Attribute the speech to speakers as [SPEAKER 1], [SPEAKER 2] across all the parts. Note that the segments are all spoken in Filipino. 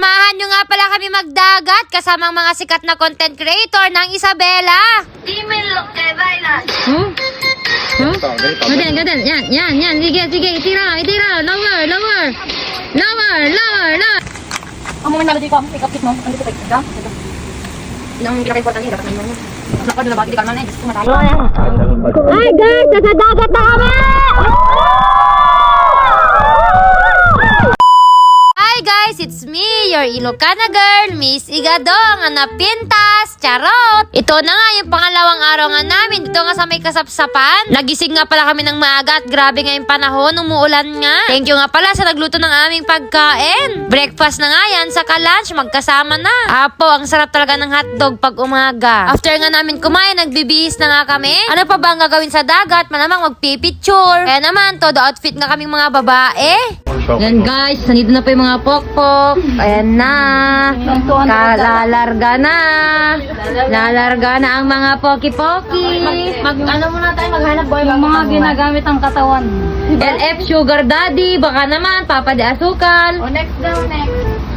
[SPEAKER 1] Samahan nyo nga pala kami magdagat kasama ang mga sikat na content creator ng Isabela. Huh? Huh? Ganyan, ganyan. Yan, yan, yan. Sige, sige. Itira, itira. Lower, lower. Lower, lower, lower.
[SPEAKER 2] Ang mga melody ko, pick up kit mo. Ano ito, pick up? Ilang pinaka-important yun, dapat na yun. Nakapad na ba? Hindi ka naman eh. Diyos ko, matayo.
[SPEAKER 1] Hi guys! Nasa dagat na kami! Hi guys! It's me, your Ilocana girl, Miss Igadong, ang napintas, charot! Ito na nga yung pangalawang araw nga namin dito nga sa may kasapsapan. Nagising nga pala kami ng maaga at grabe nga yung panahon, umuulan nga. Thank you nga pala sa nagluto ng aming pagkain. Breakfast na nga yan, saka lunch, magkasama na. Apo, ang sarap talaga ng hotdog pag umaga. After nga namin kumain, nagbibihis na nga kami. Ano pa ba ang gagawin sa dagat? Malamang magpipicture. Kaya naman, todo outfit nga kaming mga babae. Yan guys, nandito na po yung mga pokpok. Ayan na. Kalalarga na. Lalarga na ang mga poki-poki.
[SPEAKER 2] Mag, ano muna tayo, maghanap boy. Yung mga ginagamit ang katawan.
[SPEAKER 1] LF Sugar Daddy, baka naman, Papa de Asukal.
[SPEAKER 2] O, next daw, next.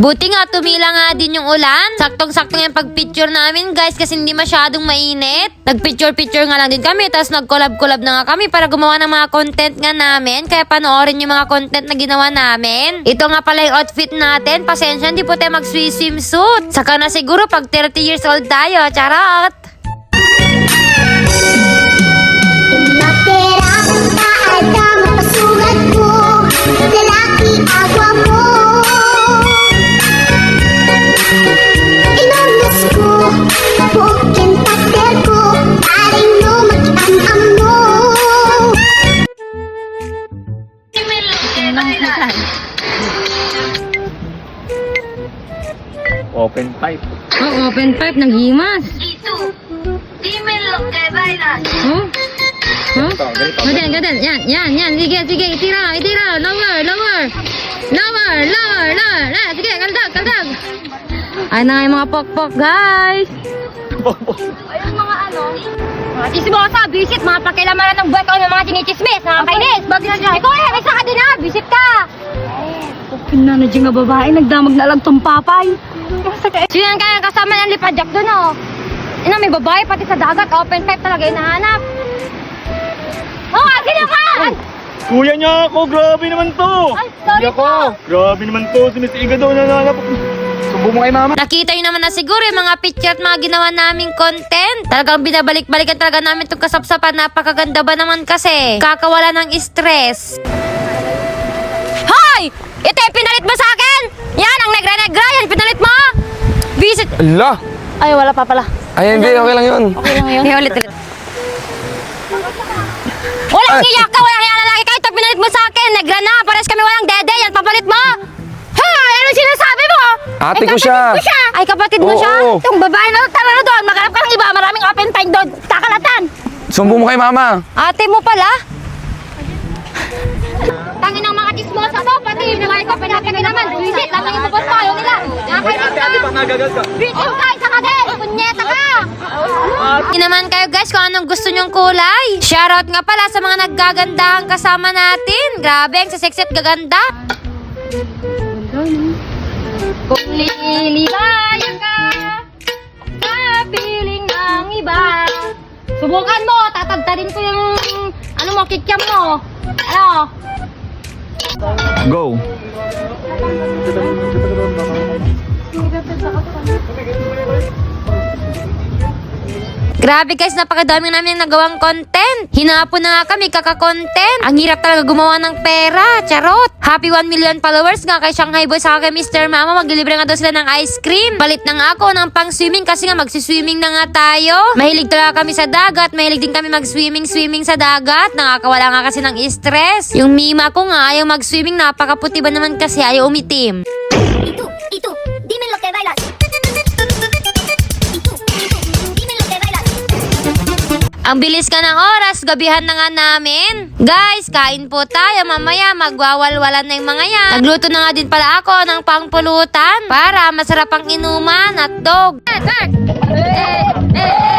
[SPEAKER 1] Buti nga tumila nga din yung ulan. Saktong-sakto yung pag-picture namin guys kasi hindi masyadong mainit. Nag-picture-picture nga lang din kami tapos nag-collab-collab na nga kami para gumawa ng mga content nga namin. Kaya panoorin yung mga content na ginawa namin. Ito nga pala yung outfit natin. Pasensya, hindi po tayo mag-swimsuit. Saka na siguro pag 30 years old tayo. Charot!
[SPEAKER 3] Open pipe.
[SPEAKER 1] Oh, open pipe, naghimas. Oh? Oh? Ganyan, ganyan. Yan, yan, yan. Sige, sige. Itira, itira. Lower, lower. Lower, lower, lower. Ah, sige, kaldag, kaldag. Ay na nga yung mga pokpok, guys.
[SPEAKER 2] Ayun mga ano, mga chismosa, visit, mga pakilamaran ng buhay ko ng mga chinichismis, mga kainis. Bagay na. Ikaw eh, isa ka din ha, visit ka. Kina na dyan nga babae, nagdamag na lang tong papay.
[SPEAKER 1] Sino yan kaya kasama ng lipadyak doon, oh?
[SPEAKER 2] Ina, may babae, pati sa dagat, open pipe talaga hinahanap. Oh, akin na ka!
[SPEAKER 3] Kuya niya ako, grabe naman to.
[SPEAKER 2] Ay, sorry
[SPEAKER 3] Kuya ko, grabe naman to. Si Miss Iga daw nananap. Subo mo kay mama.
[SPEAKER 1] Nakita nyo naman na siguro yung mga picture at mga ginawa naming content. Talagang binabalik-balikan talaga namin itong kasapsapan. Napakaganda ba naman kasi? Kakawala ng stress.
[SPEAKER 2] Hoy! Ito yung pinalit mo sa! Yan, ang negra-negra, yan, pinalit mo!
[SPEAKER 1] Visit.
[SPEAKER 4] Ala!
[SPEAKER 2] Ay, wala pa pala.
[SPEAKER 4] Ay, hindi. Okay lang yun.
[SPEAKER 2] Okay lang yun.
[SPEAKER 1] Hindi, ulit, ulit.
[SPEAKER 2] Walang iyak ka, walang iyak lalaki ka. Ito pinalit mo sa akin. Negra na, pares kami walang dede. Yan, papalit mo. Hoy, ano sinasabi mo?
[SPEAKER 4] Ate
[SPEAKER 2] Ay,
[SPEAKER 4] ko
[SPEAKER 2] kapatid
[SPEAKER 4] siya.
[SPEAKER 2] ko siya. Ay, kapatid mo
[SPEAKER 4] Oo.
[SPEAKER 2] siya? Itong babae na to, tara na doon. Maghanap ka ng iba. Maraming open find doon. Kakalatan.
[SPEAKER 4] Sumbo mo kay mama.
[SPEAKER 2] Ate mo pala? Tangin ng mga chismosa to, pati yung mga ko, pinapagay naman. Visit, lang ang ipupos mo, ayaw nila. Nakakainis ka. Visit ka, isa ka din. Punyeta ka.
[SPEAKER 1] Hindi naman kayo guys kung anong gusto nyong kulay. Shoutout nga pala sa mga naggagandahan kasama natin. Grabe, ang sasexy at gaganda.
[SPEAKER 2] Kung liligaya ka sa piling ng iba. Subukan mo, tatagtarin ko yung ano mo, kikyam mo. Ano?
[SPEAKER 4] Go.
[SPEAKER 1] Grabe guys, napakadami namin nagawang content. Hinapon na nga kami kaka-content. Ang hirap talaga gumawa ng pera. Charot. Happy 1 million followers nga kay Shanghai Boy sa kay Mr. Mama. Maglilibre nga daw sila ng ice cream. Palit na nga ako ng pang swimming kasi nga magsiswimming na nga tayo. Mahilig talaga kami sa dagat. Mahilig din kami mag-swimming-swimming sa dagat. Nakakawala nga kasi ng stress. Yung mima ko nga ayaw mag-swimming. Napakaputi ba naman kasi ayaw umitim. Ang bilis ka ng oras, gabihan na nga namin. Guys, kain po tayo. Mamaya magwawalwalan na yung mga yan. Nagluto na nga din pala ako ng pangpulutan para masarap ang inuman at dog.
[SPEAKER 2] Eh, eh, eh,